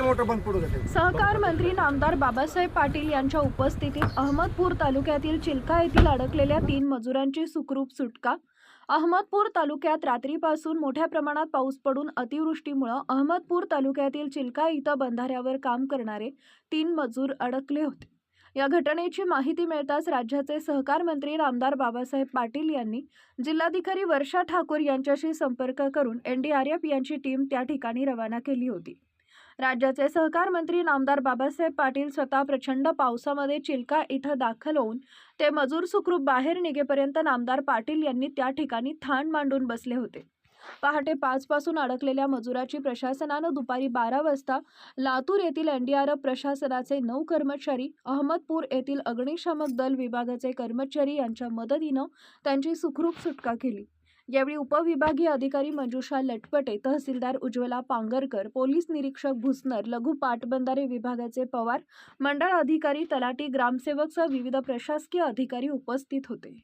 टक्के मोटर बंद पडू देते? सहकार मंत्री नामदार बाबासाहेब पाटील यांच्या उपस्थितीत अहमदपूर तालुक्यातील चिल्का येथील अडकलेल्या तीन मजुरांची सुखरूप सुटका. अहमदपूर तालुक्यात रात्रीपासून मोठ्या प्रमाणात पाऊस पडून अतिवृष्टीमुळं अहमदपूर तालुक्यातील चिलका इथं बंधाऱ्यावर काम करणारे तीन मजूर अडकले होते. या घटनेची माहिती मिळताच राज्याचे सहकार मंत्री नामदार बाबासाहेब पाटील यांनी जिल्हाधिकारी वर्षा ठाकूर यांच्याशी संपर्क करून एनडीआरएफ यांची टीम त्या ठिकाणी रवाना केली होती. राज्याचे सहकार मंत्री नामदार बाबासाहेब पाटील स्वतः प्रचंड पावसामध्ये चिल्का इथं दाखल होऊन ते मजूर सुखरूप बाहेर निघेपर्यंत नामदार पाटील यांनी त्या ठिकाणी ठाण मांडून बसले होते. पहाटे पाच पासून अडकलेल्या मजुराची प्रशासनानं दुपारी बारा वाजता लातूर येथील एनडीआरएफ प्रशासनाचे नऊ कर्मचारी अहमदपूर येथील अग्निशामक दल विभागाचे कर्मचारी यांच्या मदतीनं त्यांची सुखरूप सुटका केली. यावेळी उपविभागीय अधिकारी मंजुषा लटपटे तहसीलदार उज्ज्वला पांगरकर पोलीस निरीक्षक भुसनर लघु पाटबंधारे विभागाचे पवार मंडळ अधिकारी तलाटी ग्रामसेवक सह विविध प्रशासकीय अधिकारी उपस्थित होते.